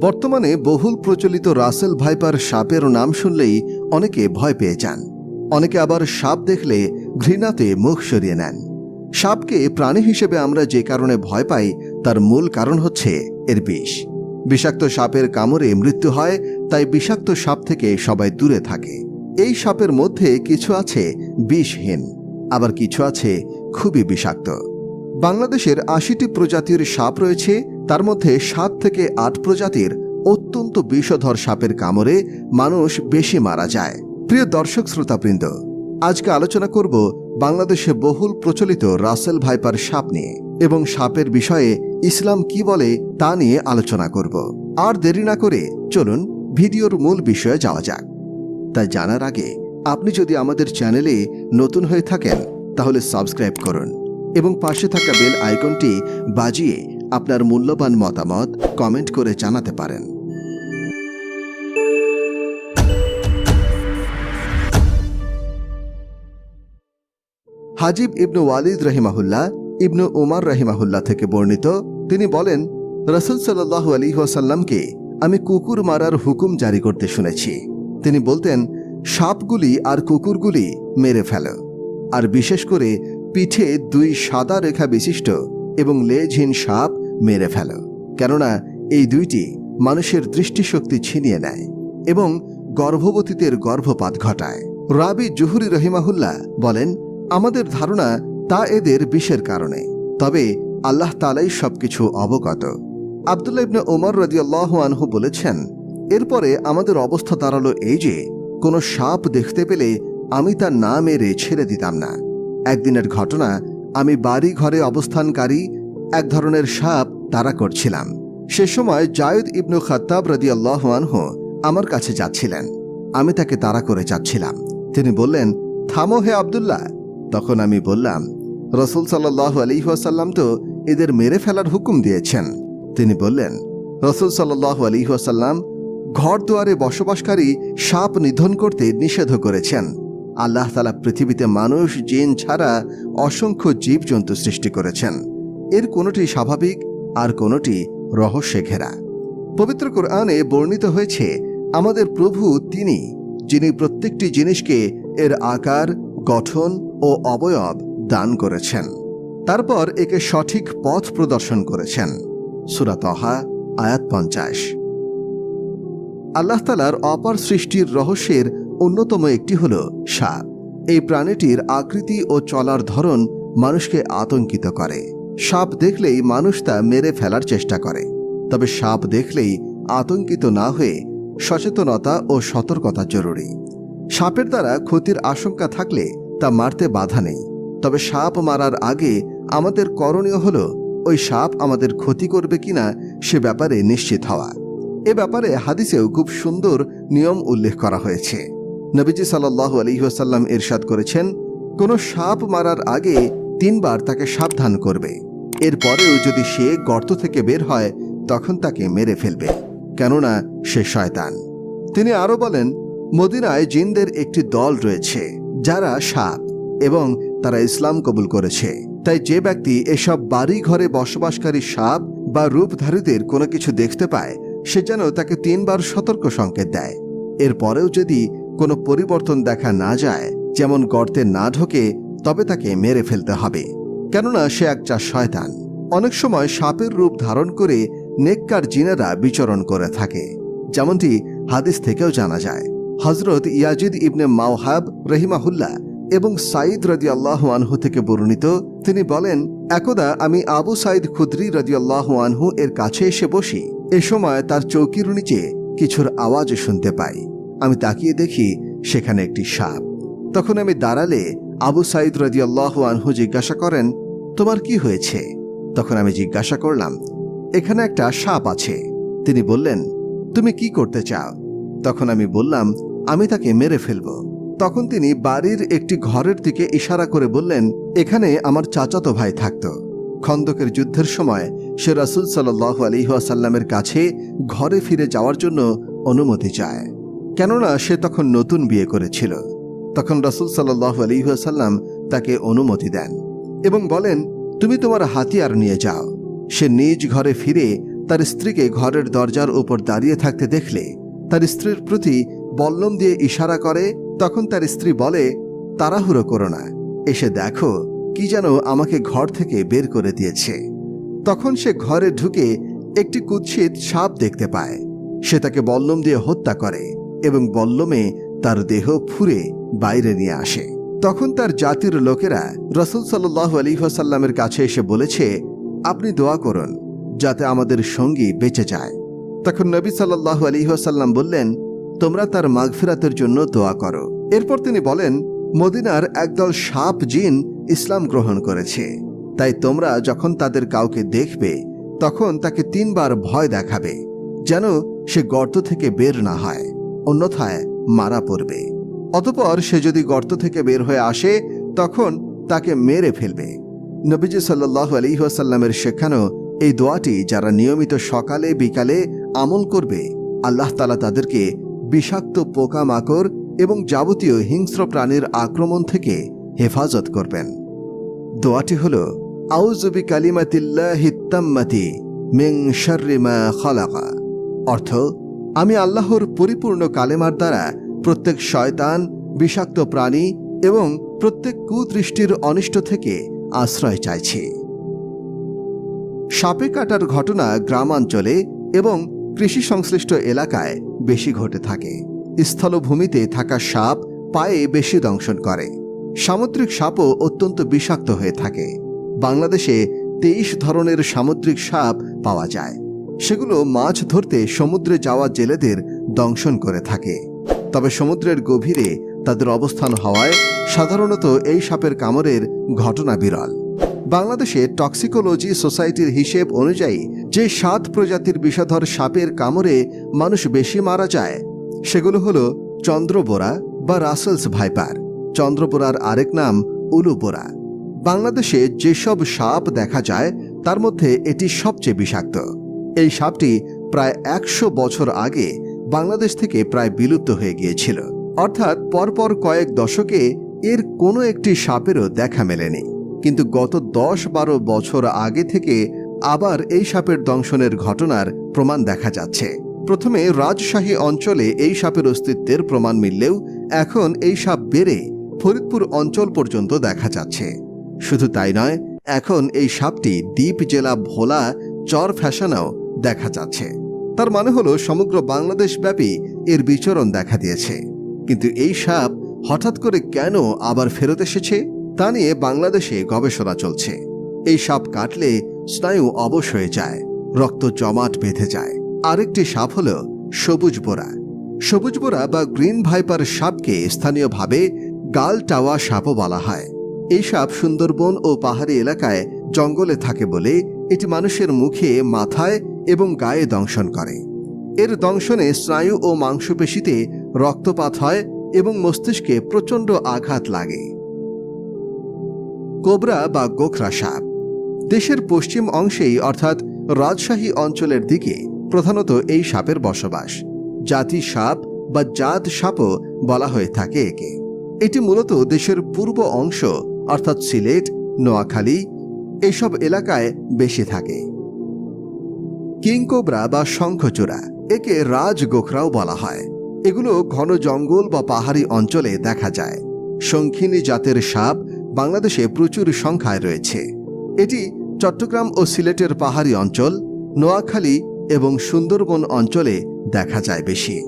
বর্তমানে বহুল প্রচলিত রাসেল ভাইপার সাপের নাম শুনলেই অনেকে ভয় পেয়ে যান। অনেকে আবার সাপ দেখলে ঘৃণাতে মুখ সরিয়ে নেন। সাপকে প্রাণী হিসেবে আমরা যে কারণে ভয় পাই, তার মূল কারণ হচ্ছে এর বিষ। বিষাক্ত সাপের কামড়ে মৃত্যু হয়, তাই বিষাক্ত সাপ থেকে সবাই দূরে থাকে। এই সাপের মধ্যে কিছু আছে বিষহীন, আবার কিছু আছে খুবই বিষাক্ত। বাংলাদেশের আশিটি প্রজাতির সাপ রয়েছে তার মধ্যে সাত থেকে আট প্রজাতির অত্যন্ত বিষধর সাপের কামড়ে মানুষ বেশি মারা যায়। প্রিয় দর্শক শ্রোতাবৃন্দ, আজকে আলোচনা করব বাংলাদেশে বহুল প্রচলিত রাসেল ভাইপার সাপ নিয়ে এবং সাপের বিষয়ে ইসলাম কি বলে তা নিয়ে আলোচনা করব। আর দেরি না করে চলুন ভিডিওর মূল বিষয়ে যাওয়া যাক। তাই জানার আগে আপনি যদি আমাদের চ্যানেলে নতুন হয়ে থাকেন, তাহলে সাবস্ক্রাইব করুন এবং পাশে থাকা বেল আইকনটি বাজিয়ে আপনার মূল্যবান মতামত কমেন্ট করে জানাতে পারেন। হাজিব ইবনু ওয়ালিদ রহিমাহুল্লাহ ইবনু উমার রহিমাহুল্লাহ থেকে বর্ণিত, তিনি বলেন, রসুল সাল্লাহ আলী ওয়াসাল্লামকে আমি কুকুর মারার হুকুম জারি করতে শুনেছি। তিনি বলতেন, সাপগুলি আর কুকুরগুলি মেরে ফেল। আর বিশেষ করে পিঠে দুই সাদা রেখা বিশিষ্ট এবং লেজহীন সাপ মেরে ফেল। কেননা এই দুইটি মানুষের দৃষ্টিশক্তি ছিনিয়ে নেয় এবং গর্ভবতীদের গর্ভপাত ঘটায়। রাবি জুহুরি রহিমাহুল্লাহ বলেন, আমাদের ধারণা তা এদের বিষের কারণে। তবে আল্লাহ তালাই সবকিছু অবগত। আবদুল্লাহ ইবনে ওমর রদিয়াল্লাহ আনহু বলেছেন, এরপরে আমাদের অবস্থা দাঁড়াল এই যে, কোনো সাপ দেখতে পেলে আমি তার না মেরে ছেড়ে দিতাম না। একদিনের ঘটনা, আমি বাড়ি ঘরে অবস্থানকারী এক ধরনের সাপ তাড়া করছিলাম। সে সময় জায়দ ইবনু খাত্তাব রদিয়াল্লাহ আনহু আমার কাছে যাচ্ছিলেন। আমি তাকে তাড়া করে যাচ্ছিলাম। তিনি বললেন, থামো হে আবদুল্লাহ। তখন আমি বললাম, রসুল সাল্লাহ আলিহাসাল্লাম তো এদের মেরে ফেলার হুকুম দিয়েছেন। তিনি বললেন, রসুল সাল্লাহ আলিহাসাল্লাম ঘর দুয়ারে বসবাসকারী সাপ নিধন করতে নিষেধ করেছেন। আল্লাহ তালা পৃথিবীতে মানুষ, জিন ছাড়া অসংখ্য জীবজন্তু সৃষ্টি করেছেন। এর কোনোটি স্বাভাবিক আর কোনোটি রহস্যে ঘেরা। পবিত্র কোরআনে বর্ণিত হয়েছে, আমাদের প্রভু তিনি, যিনি প্রত্যেকটি জিনিসকে এর আকার, গঠন ও অবয়ব দান করেছেন। তারপর একে সঠিক পথ প্রদর্শন করেছেন। সুরাতহা আয়াত পঞ্চাশ। আল্লাহ তালার অপার সৃষ্টির রহস্যের অন্যতম একটি হল সাপ। এই প্রাণীটির আকৃতি ও চলার ধরন মানুষকে আতঙ্কিত করে। সাপ দেখলেই মানুষ তা মেরে ফেলার চেষ্টা করে। তবে সাপ দেখলেই আতঙ্কিত না হয়ে সচেতনতা ও সতর্কতা জরুরি। সাপের দ্বারা ক্ষতির আশঙ্কা থাকলে তা মারতে বাধা নেই। তবে সাপ মারার আগে আমাদের করণীয় হল, ওই সাপ আমাদের ক্ষতি করবে কিনা সে ব্যাপারে নিশ্চিত হওয়া। এ ব্যাপারে হাদিসেও খুব সুন্দর নিয়ম উল্লেখ করা হয়েছে। নবীজি সাল্লাহ আলহিহাসাল্লাম ইরশাদ করেছেন, কোনো সাপ মারার আগে তিনবার তাকে সাবধান করবে। এরপরেও যদি সে গর্ত থেকে বের হয়, তখন তাকে মেরে ফেলবে। কেননা সে শয়তান। তিনি আরও বলেন, মদিনায় জিনদের একটি দল রয়েছে, যারা সাপ এবং তারা ইসলাম কবুল করেছে। তাই যে ব্যক্তি এসব বাড়ি ঘরে বসবাসকারী সাপ বা রূপধারীদের কোনো কিছু দেখতে পায়, সে যেন তাকে তিনবার সতর্ক সংকেত দেয়। এরপরেও যদি কোনো পরিবর্তন দেখা না যায়, যেমন গর্তে না ঢোকে তবে তাকে মেরে ফেলতে হবে। কেননা সে একটা শয়তান। অনেক সময় সাপের রূপ ধারণ করে নেককার জিনেরা বিচরণ করে থাকে। যেমনটি হাদিস থেকেও জানা যায়। হজরত ইয়াজিদ ইবনে মাওহাব রহিমাহুল্লাহ এবং সাইদ রদি আল্লাহ আনহু থেকে বর্ণিত, তিনি বলেন, একদা আমি আবু সাইদ খুদ্রি রদি আল্লাহ আনহু এর কাছে এসে বসি। এ সময় তার চৌকির নিচে কিছুর আওয়াজ শুনতে পাই। আমি তাকিয়ে দেখি সেখানে একটি সাপ। তখন আমি দাঁড়ালে আবু সাইদ রদি আল্লাহ আনহু জিজ্ঞাসা করেন, তোমার কি হয়েছে? তখন আমি জিজ্ঞাসা করলাম, এখানে একটা সাপ আছে। তিনি বললেন, তুমি কি করতে চাও? তখন আমি বললাম, আমি তাকে মেরে ফেলব। তখন তিনি বাড়ির একটি ঘরের দিকে ইশারা করে বললেন, এখানে আমার চাচাতো ভাই থাকত। খন্দকের যুদ্ধের সময় সে রাসুল সাল্লাহ আলিহাসাল্লামের কাছে ঘরে ফিরে যাওয়ার জন্য অনুমতি চায়। কেননা সে তখন নতুন বিয়ে করেছিল। তখন রাসুল সাল্লাহ আলিহাসাল্লাম তাকে অনুমতি দেন এবং বলেন, তুমি তোমার হাতিয়ার নিয়ে যাও। সে নিজ ঘরে ফিরে তার স্ত্রীকে ঘরের দরজার উপর দাঁড়িয়ে থাকতে দেখলে, তার স্ত্রীর প্রতি বল্লম দিয়ে ইশারা করে। তখন তার স্ত্রী বলে, তাড়াহুড়ো করো না, এসে দেখো কি যেন আমাকে ঘর থেকে বের করে দিয়েছে। তখন সে ঘরে ঢুকে একটি কুৎসিত সাপ দেখতে পায়। সে তাকে বল্লম দিয়ে হত্যা করে এবং বল্লমে তার দেহ ফুরে বাইরে নিয়ে আসে। তখন তার জাতির লোকেরা রসুল সাল্লাহ আলিহাসাল্লামের কাছে এসে বলেছে, আপনি দোয়া করুন যাতে আমাদের সঙ্গী বেঁচে যায়। তখন নবী সাল্লাহ আলিহাসাল্লাম বললেন, তোমরা তার মাগফিরাতের জন্য দোয়া করো। এরপর তিনি বলেন, মদিনার একদল সাপ জিন ইসলাম গ্রহণ করেছে। তাই তোমরা যখন তাদের কাউকে দেখবে, তখন তাকে তিনবার ভয় দেখাবে, যেন সে গর্ত থেকে বের না হয়। অন্যথায় মারা পড়বে। অতপর সে যদি গর্ত থেকে বের হয়ে আসে, তখন তাকে মেরে ফেলবে। নবীজি সাল্লাহ আলিহাসাল্লামের শেখানো এই দোয়াটি যারা নিয়মিত সকালে, বিকালে আমল করবে, আল্লাহ তালা তাদেরকে বিষাক্ত পোকামাকড় এবং যাবতীয় হিংস্র প্রাণীর আক্রমণ থেকে হেফাজত করবেন। দোয়াটি হল আউজবি কালিমাতিল্লাহিত্তাম্মাতি মিং শর্রিমা খলাকা। অর্থ আমি আল্লাহর পরিপূর্ণ কালেমার দ্বারা প্রত্যেক শয়তান, বিষাক্ত প্রাণী এবং প্রত্যেক কুদৃষ্টির অনিষ্ট থেকে আশ্রয় চাইছি। সাপে কাটার ঘটনা গ্রামাঞ্চলে এবং কৃষি সংশ্লিষ্ট এলাকায় বেশি ঘটে থাকে। স্থলভূমিতে থাকা সাপ পায়ে বেশি দংশন করে। সামুদ্রিক সাপও অত্যন্ত বিষাক্ত হয়ে থাকে। বাংলাদেশে তেইশ ধরনের সামুদ্রিক সাপ পাওয়া যায়। সেগুলো মাছ ধরতে সমুদ্রে যাওয়া জেলেদের দংশন করে থাকে। তবে সমুদ্রের গভীরে তাদের অবস্থান হওয়ায় সাধারণত এই সাপের কামড়ের ঘটনা বিরল। বাংলাদেশে টক্সিকোলজি সোসাইটির হিসেব অনুযায়ী যে সাত প্রজাতির বিষধর সাপের কামড়ে মানুষ বেশি মারা যায়, সেগুলো হলো চন্দ্রবোরা বা রাসেলস ভাইপার। চন্দ্রবোরার আরেক নাম উলুবোরা। বাংলাদেশে যেসব সাপ দেখা যায়, তার মধ্যে এটি সবচেয়ে বিষাক্ত। এই সাপটি প্রায় একশো বছর আগে বাংলাদেশ থেকে প্রায় বিলুপ্ত হয়ে গিয়েছিল। অর্থাৎ পরপর কয়েক দশকে এর কোনো একটি সাপেরও দেখা মেলেনি। কিন্তু গত দশ বারো বছর আগে থেকে আবার এই সাপের দংশনের ঘটনার প্রমাণ দেখা যাচ্ছে। প্রথমে রাজশাহী অঞ্চলে এই সাপের অস্তিত্বের প্রমাণ মিললেও এখন এই সাপ বেড়ে ফরিদপুর অঞ্চল পর্যন্ত দেখা যাচ্ছে। শুধু তাই নয়, এখন এই সাপটি দ্বীপ জেলা ভোলা চর ফ্যাশনেও দেখা যাচ্ছে। তার মানে হলো সমগ্র বাংলাদেশ ব্যাপী এর বিচরণ দেখা দিয়েছে। কিন্তু এই সাপ হঠাৎ করে কেন আবার ফেরত এসেছে, তা নিয়ে বাংলাদেশে গবেষণা চলছে। এই সাপ কাটলে স্নায়ু অবশ হয়ে যায়, রক্ত জমাট বেঁধে যায়। আরেকটি সাপ হল সবুজ বোরা। সবুজ বোরা বা গ্রিন ভাইপার সাপকে স্থানীয়ভাবে গাল টাওয়া সাপও বলা হয়। এই সাপ সুন্দরবন ও পাহাড়ি এলাকায় জঙ্গলে থাকে বলে এটি মানুষের মুখে, মাথায় এবং গায়ে দংশন করে। এর দংশনে স্নায়ু ও মাংসপেশিতে রক্তপাত হয় এবং মস্তিষ্কে প্রচণ্ড আঘাত লাগে। কোবরা বা গোখরা সাপ। দেশের পশ্চিম অংশেই, অর্থাৎ রাজশাহী অঞ্চলের দিকে, প্রধানত এই সাপের বসবাস। জাতি সাপ বা জাত সাপও বলা হয়ে থাকে একে। এটি মূলত দেশের পূর্ব অংশ, অর্থাৎ সিলেট, নোয়াখালী এইসব এলাকায় বেশি থাকে। কিংকোবরা বা শঙ্খচূড়া, একে রাজ গোখরাও বলা হয়। এগুলো ঘন জঙ্গল বা পাহাড়ি অঞ্চলে দেখা যায়। শঙ্খিনী জাতের সাপ বাংলাদেশে প্রচুর সংখ্যায় রয়েছে। এটি চট্টগ্রাম ও সিলেটের পাহাড়ি অঞ্চল, নোয়াখালী এবং সুন্দরবন অঞ্চলে দেখা যায় বেশি।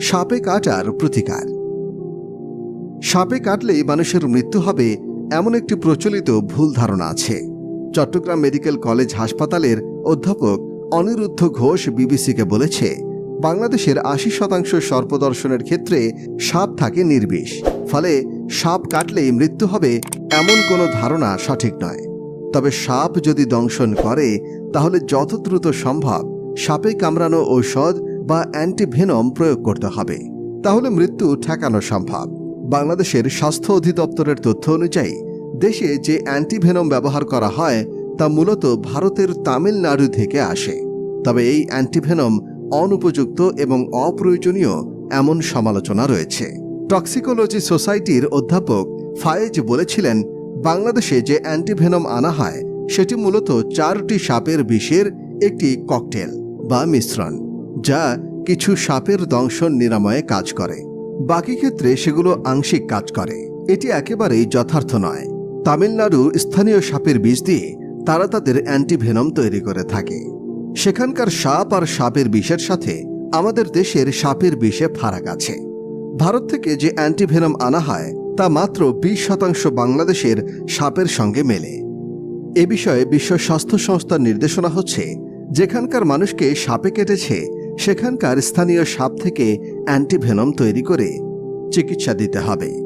সাপে কাটার প্রতিকার। সাপে কাটলেই মানুষের মৃত্যু হবে এমন একটি প্রচলিত ভুল ধারণা আছে। চট্টগ্রাম মেডিকেল কলেজ হাসপাতালের অধ্যাপক অনিরুদ্ধ ঘোষ বিবিসিকে বলেছে, বাংলাদেশের আশি শতাংশ সর্পদর্শনের ক্ষেত্রে সাপ থাকে নির্বিষ, ফলে সাপ কাটলেই মৃত্যু হবে এমন কোনো ধারণা সঠিক নয়। তবে সাপ যদি দংশন করে, তাহলে যত দ্রুত সম্ভব সাপে কামড়ানো ঔষধ বা অ্যান্টিভেনম প্রয়োগ করতে হবে। তাহলে মৃত্যু ঠেকানো সম্ভব। বাংলাদেশের স্বাস্থ্য অধিদপ্তরের তথ্য অনুযায়ী, দেশে যে অ্যান্টিভেনম ব্যবহার করা হয়, তা মূলত ভারতের তামিলনাড়ু থেকে আসে। তবে এই অ্যান্টিভেনম অনুপযুক্ত এবং অপ্রয়োজনীয় এমন সমালোচনা রয়েছে। টক্সিকোলজি সোসাইটির অধ্যাপক ফায়েজ বলেছিলেন, বাংলাদেশে যে অ্যান্টিভেনম আনা হয়, সেটি মূলত চারটি সাপের বিষের একটি ককটেল বা মিশ্রণ, যা কিছু সাপের দংশন নিরাময়ে কাজ করে। বাকি ক্ষেত্রে সেগুলো আংশিক কাজ করে। এটি একেবারেই যথার্থ নয়। তামিলনাড়ুর স্থানীয় সাপের বীজ দিয়ে তারা তাদের অ্যান্টিভেনম তৈরি করে থাকে। সেখানকার সাপ আর সাপের বিষের সাথে আমাদের দেশের সাপের বিষে ফারাক আছে। ভারত থেকে যে অ্যান্টিভেনম আনা হয়, তা মাত্র বিশ শতাংশ বাংলাদেশের সাপের সঙ্গে মেলে। এ বিষয়ে বিশ্ব স্বাস্থ্য সংস্থার নির্দেশনা হচ্ছে, যেখানকার মানুষকে সাপে কেটেছে সেখানকার স্থানীয় সাপ থেকে অ্যান্টিভেনম তৈরি করে চিকিৎসা দিতে হবে।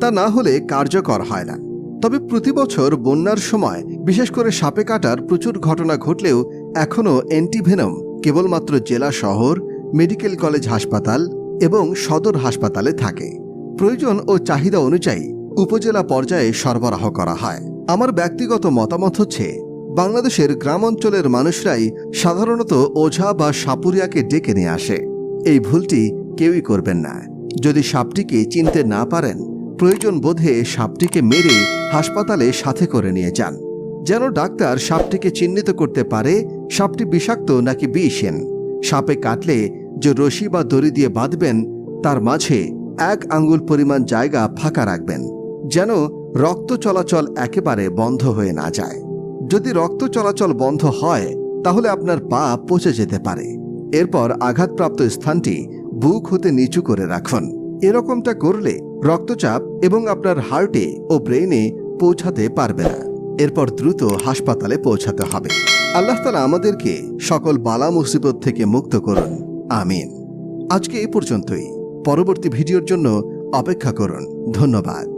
তা না হলে কার্যকর হয় না। তবে প্রতি বছর বন্যার সময় বিশেষ করে সাপে কাটার প্রচুর ঘটনা ঘটলেও এখনও অ্যান্টিভেনম কেবলমাত্র জেলা শহর, মেডিকেল কলেজ হাসপাতাল এবং সদর হাসপাতালে থাকে। প্রয়োজন ও চাহিদা অনুযায়ী উপজেলা পর্যায়ে সরবরাহ করা হয়। আমার ব্যক্তিগত মতামত হচ্ছে বাংলাদেশের গ্রাম অঞ্চলের মানুষরাই সাধারণত ওঝা বা সাপুরিয়াকে ডেকে নিয়ে আসে। এই ভুলটি কেউই করবেন না। যদি সাপটিকে চিনতে না পারেন, প্রয়োজন বোধে সাপটিকে মেরে হাসপাতালে সাথে করে নিয়ে যান। যেন ডাক্তার সাপটিকে চিহ্নিত করতে পারে, সাপটি বিষাক্ত নাকি বিষহীন। সাপে কাটলে যে রশি বা দড়ি দিয়ে বাঁধবেন, তার মাঝে এক আঙ্গুল পরিমাণ জায়গা ফাঁকা রাখবেন, যেন রক্ত চলাচল একেবারে বন্ধ হয়ে না যায়। যদি রক্ত চলাচল বন্ধ হয়, তাহলে আপনার পা পচে যেতে পারে। এরপর আঘাতপ্রাপ্ত স্থানটি বুক হতে নিচু করে রাখুন। এরকমটা করলে রক্তচাপ এবং আপনার হার্টে ও ব্রেইনে পৌঁছাতে পারবে না। এরপর দ্রুত হাসপাতালে পৌঁছাতে হবে। আল্লাহ তালা আমাদেরকে সকল বালা মুসিবত থেকে মুক্ত করুন। আমিন। আজকে এ পর্যন্তই। পরবর্তী ভিডিওর জন্য অপেক্ষা করুন। ধন্যবাদ।